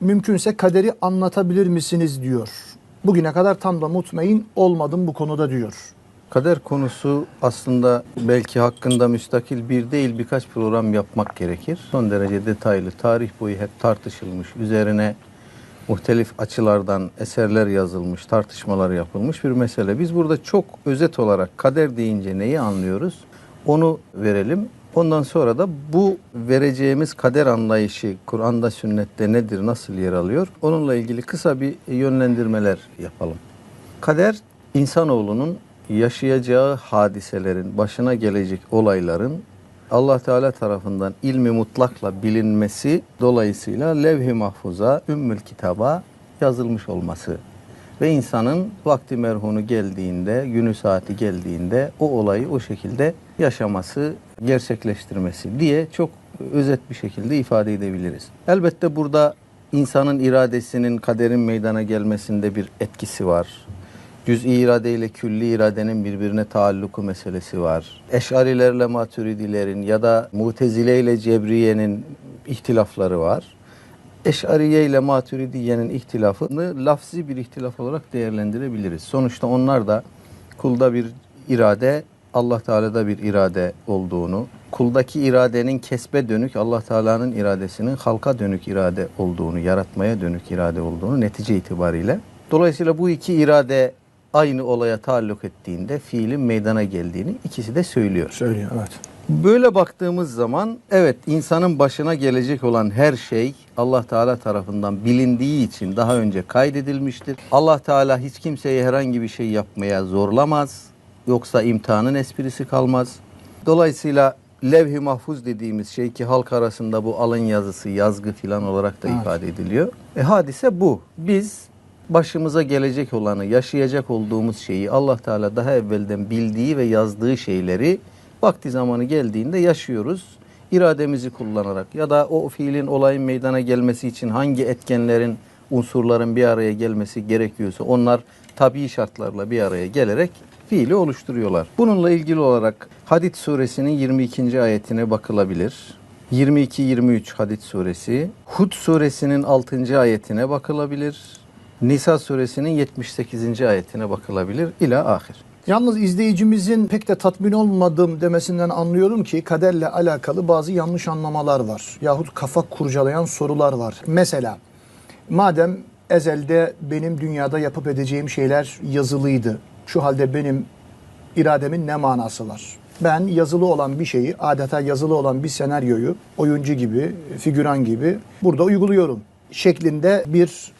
mümkünse kaderi anlatabilir misiniz diyor. Bugüne kadar tam da mutmain olmadım bu konuda diyor. Kader konusu aslında belki hakkında müstakil bir değil birkaç program yapmak gerekir. Son derece detaylı, tarih boyu hep tartışılmış, üzerine muhtelif açılardan eserler yazılmış, tartışmalar yapılmış bir mesele. Biz burada çok özet olarak kader deyince neyi anlıyoruz? Onu verelim. Ondan sonra da bu vereceğimiz kader anlayışı Kur'an'da, sünnette nedir, nasıl yer alıyor? Onunla ilgili kısa bir yönlendirmeler yapalım. Kader insanoğlunun yaşayacağı hadiselerin, başına gelecek olayların Allah Teala tarafından ilmi mutlakla bilinmesi dolayısıyla levh-i mahfuza, ümmül kitaba yazılmış olması ve insanın vakti merhunu geldiğinde, günü saati geldiğinde o olayı o şekilde yaşaması, gerçekleştirmesi diye çok özet bir şekilde ifade edebiliriz. Elbette burada insanın iradesinin kaderin meydana gelmesinde bir etkisi var. Cüz'i irade ile külli iradenin birbirine taalluku meselesi var. Eşarilerle maturidilerin ya da mutezile ile cebriyenin ihtilafları var. Eşariye ile maturidiyenin ihtilafını lafzi bir ihtilaf olarak değerlendirebiliriz. Sonuçta onlar da kulda bir irade, Allah Teala'da bir irade olduğunu, kuldaki iradenin kesbe dönük, Allah Teala'nın iradesinin halka dönük irade olduğunu, yaratmaya dönük irade olduğunu netice itibariyle. Dolayısıyla bu iki irade aynı olaya taalluk ettiğinde fiilin meydana geldiğini ikisi de söylüyor. Söylüyor evet. Böyle baktığımız zaman evet insanın başına gelecek olan her şey Allah Teala tarafından bilindiği için daha önce kaydedilmiştir. Allah Teala hiç kimseye herhangi bir şey yapmaya zorlamaz. Yoksa imtihanın esprisi kalmaz. Dolayısıyla levh-i mahfuz dediğimiz şey ki halk arasında bu alın yazısı, yazgı filan olarak da Evet. ifade ediliyor. E hadise bu. Biz başımıza gelecek olanı, yaşayacak olduğumuz şeyi Allah Teala daha evvelden bildiği ve yazdığı şeyleri vakti zamanı geldiğinde yaşıyoruz. İrademizi kullanarak ya da o fiilin olayın meydana gelmesi için hangi etkenlerin, unsurların bir araya gelmesi gerekiyorsa onlar tabii şartlarla bir araya gelerek fiili oluşturuyorlar. Bununla ilgili olarak Hadid suresinin 22. ayetine bakılabilir. 22-23 Hadid suresi, Hud suresinin 6. ayetine bakılabilir. Nisa suresinin 78. ayetine bakılabilir. İla ahir. Yalnız izleyicimizin pek de tatmin olmadım demesinden anlıyorum ki kaderle alakalı bazı yanlış anlamalar var. Yahut kafa kurcalayan sorular var. Mesela madem ezelde benim dünyada yapıp edeceğim şeyler yazılıydı. Şu halde benim irademin ne manası var? Ben yazılı olan bir şeyi, adeta yazılı olan bir senaryoyu oyuncu gibi, figüran gibi burada uyguluyorum. Şeklinde bir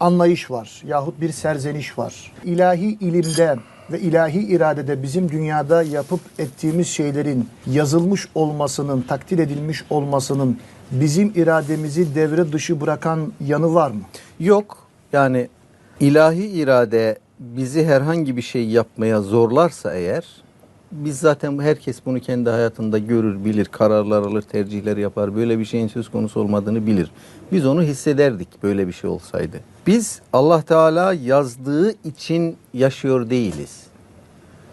anlayış var yahut bir serzeniş var. İlahi ilimde ve ilahi iradede bizim dünyada yapıp ettiğimiz şeylerin yazılmış olmasının, takdir edilmiş olmasının bizim irademizi devre dışı bırakan yanı var mı? Yok. Yani ilahi irade bizi herhangi bir şey yapmaya zorlarsa eğer biz zaten herkes bunu kendi hayatında görür, bilir, kararlar alır, tercihler yapar. Böyle bir şeyin söz konusu olmadığını bilir. Biz onu hissederdik böyle bir şey olsaydı. Biz Allah Teala yazdığı için yaşıyor değiliz.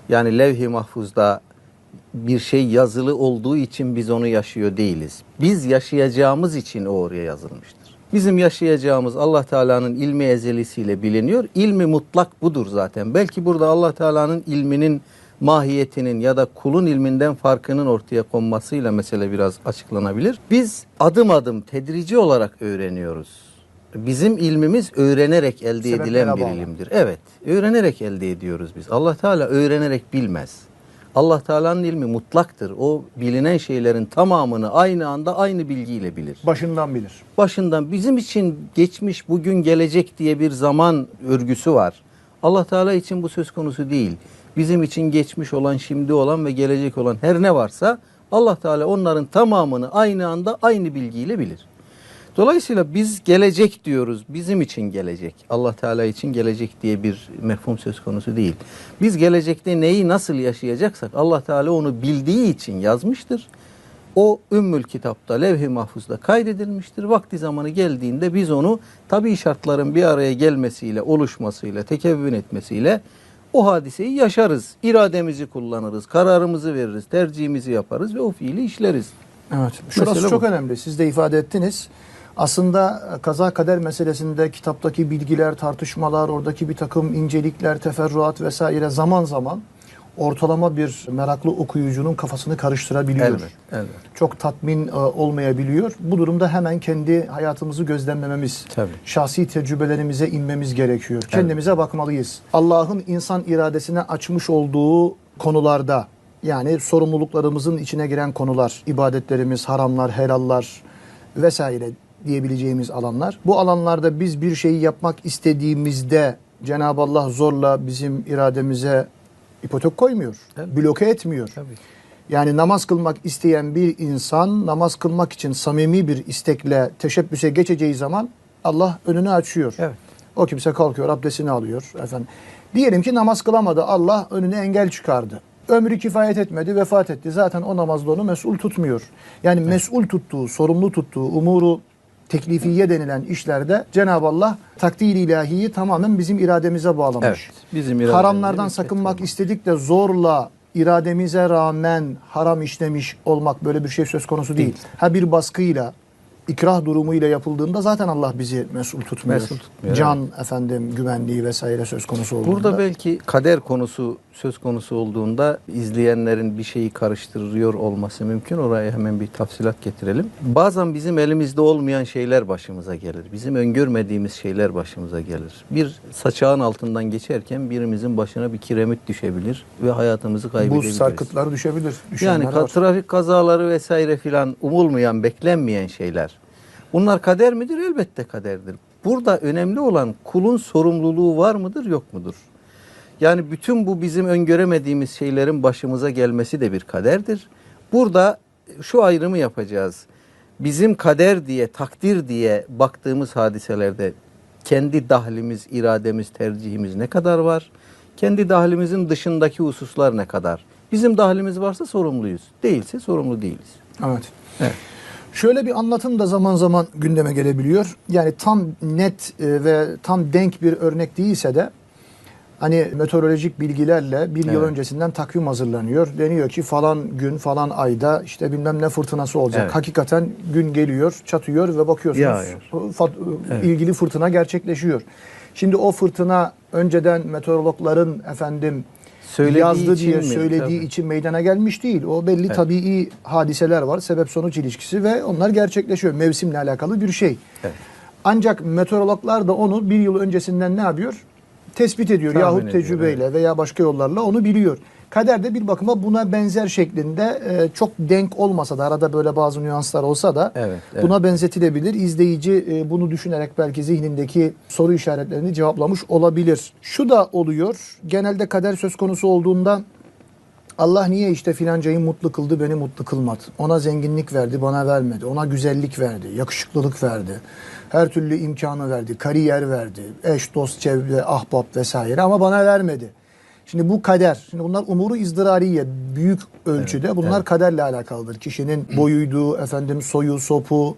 Yani levh-i mahfuzda bir şey yazılı olduğu için biz onu yaşıyor değiliz. Biz yaşayacağımız için o oraya yazılmıştır. Bizim yaşayacağımız Allah Teala'nın ilmi ezelisiyle biliniyor. İlmi mutlak budur zaten. Belki burada Allah Teala'nın ilminin mahiyetinin ya da kulun ilminden farkının ortaya konmasıyla mesele biraz açıklanabilir. Biz adım adım tedrici olarak öğreniyoruz. Bizim ilmimiz öğrenerek elde Sebeplere edilen bir bağlı. ilimdir. Evet, öğrenerek elde ediyoruz biz. Allah Teala öğrenerek bilmez. Allah Teala'nın ilmi mutlaktır. O bilinen şeylerin tamamını aynı anda aynı bilgiyle bilir. Başından bilir. Başından bizim için geçmiş, bugün, gelecek diye bir zaman örgüsü var. Allah Teala için bu söz konusu değil. Bizim için geçmiş olan, şimdi olan ve gelecek olan her ne varsa Allah Teala onların tamamını aynı anda aynı bilgiyle bilir. Dolayısıyla biz gelecek diyoruz. Bizim için gelecek. Allah Teala için gelecek diye bir mefhum söz konusu değil. Biz gelecekte neyi nasıl yaşayacaksak Allah Teala onu bildiği için yazmıştır. O Ümmül Kitap'ta, Levh-i Mahfuz'da kaydedilmiştir. Vakti zamanı geldiğinde biz onu tabii şartların bir araya gelmesiyle, oluşmasıyla, tekevvün etmesiyle o hadiseyi yaşarız. İrademizi kullanırız, kararımızı veririz, tercihimizi yaparız ve o fiili işleriz. Evet. Şurası Mesele çok bu. önemli. Siz de ifade ettiniz. Aslında kaza kader meselesinde kitaptaki bilgiler, tartışmalar, oradaki bir takım incelikler, teferruat vesaire zaman zaman ortalama bir meraklı okuyucunun kafasını karıştırabiliyor. Elbet, elbet. Çok tatmin e, olmayabiliyor. Bu durumda hemen kendi hayatımızı gözlemlememiz, Tabii. şahsi tecrübelerimize inmemiz gerekiyor. Kendimize bakmalıyız. Allah'ın insan iradesine açmış olduğu konularda yani sorumluluklarımızın içine giren konular, ibadetlerimiz, haramlar, helallar vesaire diyebileceğimiz alanlar. Bu alanlarda biz bir şeyi yapmak istediğimizde Cenab-ı Allah zorla bizim irademize ipotek koymuyor, Tabii. bloke etmiyor. Tabii. Yani namaz kılmak isteyen bir insan namaz kılmak için samimi bir istekle teşebbüse geçeceği zaman Allah önünü açıyor. Evet. O kimse kalkıyor, abdestini alıyor efendim. Diyelim ki namaz kılamadı. Allah önüne engel çıkardı. Ömrü kifayet etmedi, vefat etti. Zaten o namazda onu mesul tutmuyor. Yani mesul tuttuğu, sorumlu tuttuğu umuru teklifiye denilen işlerde Cenab-ı Allah takdir ilahiyi tamamen bizim irademize bağlamış. Evet. Bizim irademize Haramlardan sakınmak şey istedik de zorla irademize rağmen haram işlemiş olmak böyle bir şey söz konusu değil. Değil. Ha bir baskıyla ikrah durumuyla yapıldığında zaten Allah bizi mesul tutmuyor. Mesul tutmuyor, Can efendim güvenliği vesaire söz konusu olduğunda. Burada belki kader konusu söz konusu olduğunda izleyenlerin bir şeyi karıştırıyor olması mümkün. Oraya hemen bir tafsilat getirelim. Bazen bizim elimizde olmayan şeyler başımıza gelir. Bizim öngörmediğimiz şeyler başımıza gelir. Bir saçağın altından geçerken birimizin başına bir kiremit düşebilir ve hayatımızı bu kaybedebiliriz. sarkıtlar düşebilir. Düşenler Yani var. trafik kazaları vesaire filan umulmayan, beklenmeyen şeyler. Bunlar kader midir? Elbette kaderdir. Burada önemli olan kulun sorumluluğu var mıdır, yok mudur? Yani bütün bu bizim öngöremediğimiz şeylerin başımıza gelmesi de bir kaderdir. Burada şu ayrımı yapacağız. Bizim kader diye, takdir diye baktığımız hadiselerde kendi dahlimiz, irademiz, tercihimiz ne kadar var? Kendi dahlimizin dışındaki hususlar ne kadar? Bizim dahlimiz varsa sorumluyuz. Değilse sorumlu değiliz. Evet. Evet. Şöyle bir anlatım da zaman zaman gündeme gelebiliyor. Yani tam net e, ve tam denk bir örnek değilse de hani meteorolojik bilgilerle bir yıl Evet. öncesinden takvim hazırlanıyor. Deniyor ki falan gün falan ayda işte bilmem ne fırtınası olacak. Evet. Hakikaten gün geliyor, çatıyor ve bakıyorsunuz fat- Evet. ilgili fırtına gerçekleşiyor. Şimdi o fırtına önceden meteorologların efendim Söylediği yazdı diye mi? söylediği Tabii. için meydana gelmiş değil. O belli Evet. tabii hadiseler var. Sebep sonuç ilişkisi ve onlar gerçekleşiyor. Mevsimle alakalı bir şey. Evet. Ancak meteorologlar da onu bir yıl öncesinden ne yapıyor? Tespit ediyor Tahmin yahut ediyor, tecrübeyle veya başka yollarla onu biliyor. Kader de bir bakıma buna benzer şeklinde e, çok denk olmasa da arada böyle bazı nüanslar olsa da Evet, evet. buna benzetilebilir. İzleyici e, bunu düşünerek belki zihnindeki soru işaretlerini cevaplamış olabilir. Şu da oluyor. Genelde kader söz konusu olduğunda Allah niye işte filancayı mutlu kıldı beni mutlu kılmadı. Ona zenginlik verdi bana vermedi. Ona güzellik verdi, yakışıklılık verdi. Her türlü imkanı verdi, kariyer verdi. Eş, dost, çevre, ahbap vesaire ama bana vermedi. Şimdi bu kader. Şimdi bunlar umuru izdirariye büyük ölçüde bunlar kaderle alakalıdır. Kişinin boyuydu, efendim soyu, sopu,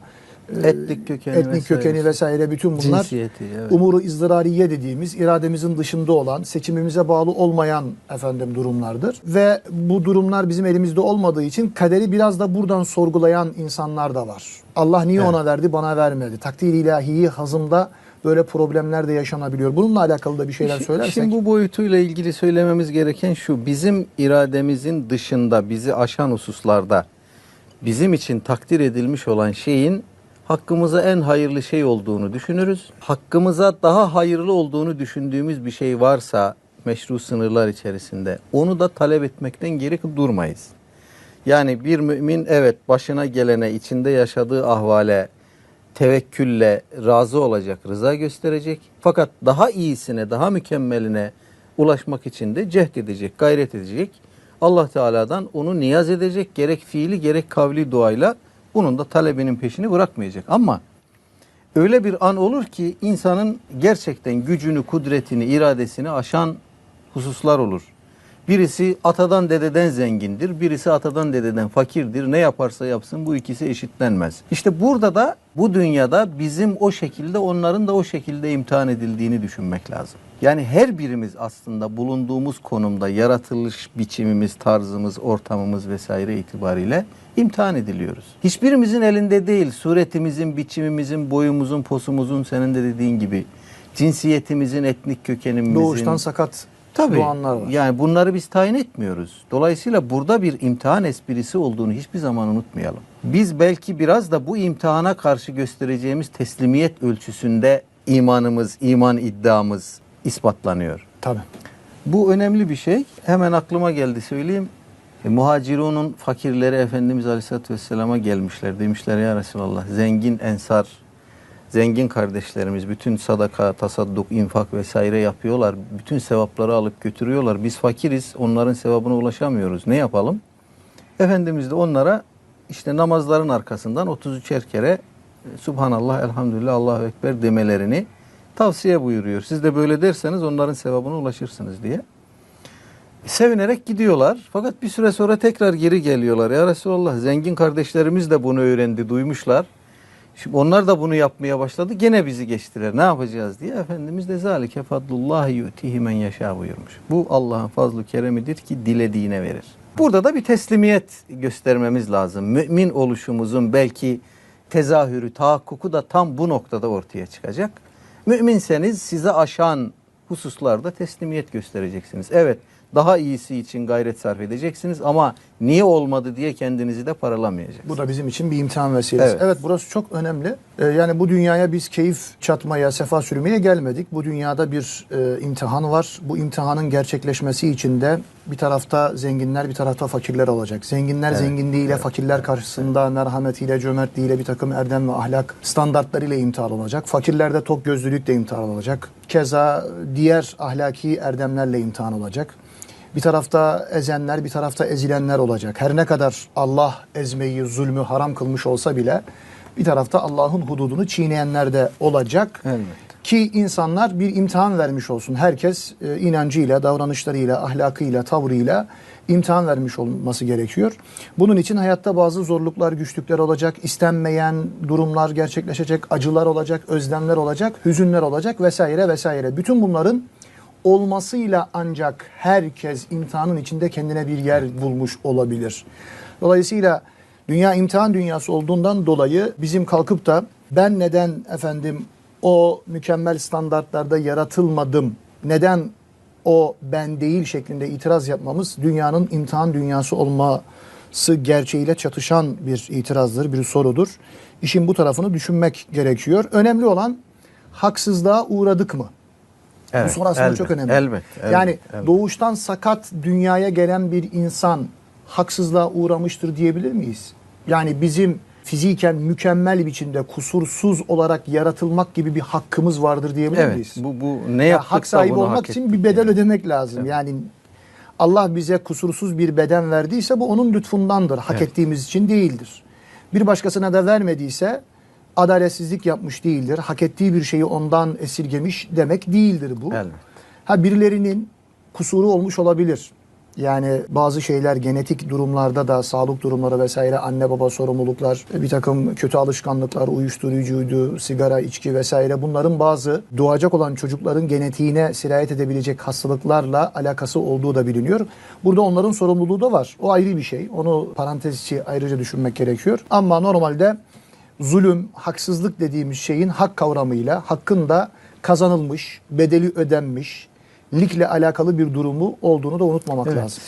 Etnik kökeni etnik vesairesi. kökeni vesaire bütün bunlar Cinsiyeti, evet. umuru izdirariye dediğimiz irademizin dışında olan, seçimimize bağlı olmayan efendim durumlardır. Ve bu durumlar bizim elimizde olmadığı için kaderi biraz da buradan sorgulayan insanlar da var. Allah niye Evet. ona verdi, bana vermedi? Takdir ilahiyi hazımda böyle problemler de yaşanabiliyor. Bununla alakalı da bir şeyler söylersek. Şimdi bu boyutuyla ilgili söylememiz gereken şu. Bizim irademizin dışında bizi aşan hususlarda bizim için takdir edilmiş olan şeyin hakkımıza en hayırlı şey olduğunu düşünürüz. Hakkımıza daha hayırlı olduğunu düşündüğümüz bir şey varsa meşru sınırlar içerisinde onu da talep etmekten geri durmayız. Yani bir mümin evet başına gelene, içinde yaşadığı ahvale tevekkülle razı olacak, rıza gösterecek. Fakat daha iyisine, daha mükemmeline ulaşmak için de cehd edecek, gayret edecek. Allah Teala'dan onu niyaz edecek. Gerek fiili gerek kavli duayla bunun da talebinin peşini bırakmayacak. Ama öyle bir an olur ki insanın gerçekten gücünü, kudretini, iradesini aşan hususlar olur. Birisi atadan dededen zengindir, birisi atadan dededen fakirdir. Ne yaparsa yapsın bu ikisi eşitlenmez. İşte burada da bu dünyada bizim o şekilde onların da o şekilde imtihan edildiğini düşünmek lazım. Yani her birimiz aslında bulunduğumuz konumda yaratılış biçimimiz, tarzımız, ortamımız vesaire itibariyle İmtihan ediliyoruz. Hiçbirimizin elinde değil suretimizin, biçimimizin, boyumuzun, posumuzun senin de dediğin gibi cinsiyetimizin, etnik kökenimizin. Doğuştan sakat Tabii. doğanlar var. Yani bunları biz tayin etmiyoruz. Dolayısıyla burada bir imtihan esprisi olduğunu hiçbir zaman unutmayalım. Biz belki biraz da bu imtihana karşı göstereceğimiz teslimiyet ölçüsünde imanımız, iman iddiamız ispatlanıyor. Tabii. Bu önemli bir şey. Hemen aklıma geldi söyleyeyim. E, muhacirunun fakirleri Efendimiz Aleyhisselatü Vesselam'a gelmişler. Demişler ya Resulallah zengin ensar, zengin kardeşlerimiz bütün sadaka, tasadduk, infak vesaire yapıyorlar. Bütün sevapları alıp götürüyorlar. Biz fakiriz, onların sevabına ulaşamıyoruz. Ne yapalım? Efendimiz de onlara işte namazların arkasından 33'er kere e, Subhanallah, Elhamdülillah, Allahu Ekber demelerini tavsiye buyuruyor. Siz de böyle derseniz onların sevabına ulaşırsınız diye. Sevinerek gidiyorlar. Fakat bir süre sonra tekrar geri geliyorlar. Ya Resulallah zengin kardeşlerimiz de bunu öğrendi, duymuşlar. Şimdi onlar da bunu yapmaya başladı. Gene bizi geçtiler. Ne yapacağız diye. Efendimiz de zalike fadlullahi yu'tihi men yaşa buyurmuş. Bu Allah'ın fazlu keremidir ki dilediğine verir. Burada da bir teslimiyet göstermemiz lazım. Mümin oluşumuzun belki tezahürü, tahakkuku da tam bu noktada ortaya çıkacak. Müminseniz size aşan hususlarda teslimiyet göstereceksiniz. Evet daha iyisi için gayret sarf edeceksiniz ama niye olmadı diye kendinizi de paralamayacaksınız. Bu da bizim için bir imtihan vesilesi. Evet, Evet. burası çok önemli. Ee, yani bu dünyaya biz keyif çatmaya, sefa sürmeye gelmedik. Bu dünyada bir e, imtihan var. Bu imtihanın gerçekleşmesi için de bir tarafta zenginler, bir tarafta fakirler olacak. Zenginler Evet, zenginliğiyle, fakirler karşısında merhametiyle, cömertliğiyle bir takım erdem ve ahlak standartlarıyla imtihan olacak. Fakirlerde tok gözlülükle imtihan olacak. Keza diğer ahlaki erdemlerle imtihan olacak. Bir tarafta ezenler, bir tarafta ezilenler olacak. Her ne kadar Allah ezmeyi, zulmü haram kılmış olsa bile bir tarafta Allah'ın hududunu çiğneyenler de olacak. Elbette. Ki insanlar bir imtihan vermiş olsun. Herkes e, inancıyla, davranışlarıyla, ahlakıyla, tavrıyla imtihan vermiş olması gerekiyor. Bunun için hayatta bazı zorluklar, güçlükler olacak, istenmeyen durumlar gerçekleşecek, acılar olacak, özlemler olacak, hüzünler olacak vesaire vesaire. Bütün bunların olmasıyla ancak herkes imtihanın içinde kendine bir yer bulmuş olabilir. Dolayısıyla dünya imtihan dünyası olduğundan dolayı bizim kalkıp da ben neden efendim o mükemmel standartlarda yaratılmadım, neden o ben değil şeklinde itiraz yapmamız dünyanın imtihan dünyası olması gerçeğiyle çatışan bir itirazdır, bir sorudur. İşin bu tarafını düşünmek gerekiyor. Önemli olan haksızlığa uğradık mı? Bu soru aslında elbet, çok önemli. Elbet, elbet, yani elbet. doğuştan sakat dünyaya gelen bir insan haksızlığa uğramıştır diyebilir miyiz? Yani bizim fiziken mükemmel biçimde kusursuz olarak yaratılmak gibi bir hakkımız vardır diyebilir Evet, miyiz? bu, bu ne Ya hak sahibi olmak hak için bir bedel yani. ödemek lazım. Yani Allah bize kusursuz bir beden verdiyse bu onun lütfundandır. Hak Evet. ettiğimiz için değildir. Bir başkasına da vermediyse adaletsizlik yapmış değildir. Hak ettiği bir şeyi ondan esirgemiş demek değildir bu. Elbet. Ha birilerinin kusuru olmuş olabilir. Yani bazı şeyler genetik durumlarda da sağlık durumları vesaire anne baba sorumluluklar bir takım kötü alışkanlıklar uyuşturucuydu sigara içki vesaire bunların bazı doğacak olan çocukların genetiğine sirayet edebilecek hastalıklarla alakası olduğu da biliniyor. Burada onların sorumluluğu da var. O ayrı bir şey. Onu parantez içi ayrıca düşünmek gerekiyor. Ama normalde zulüm, haksızlık dediğimiz şeyin hak kavramıyla hakkın da kazanılmış, bedeli ödenmiş, likle alakalı bir durumu olduğunu da unutmamak Evet. lazım.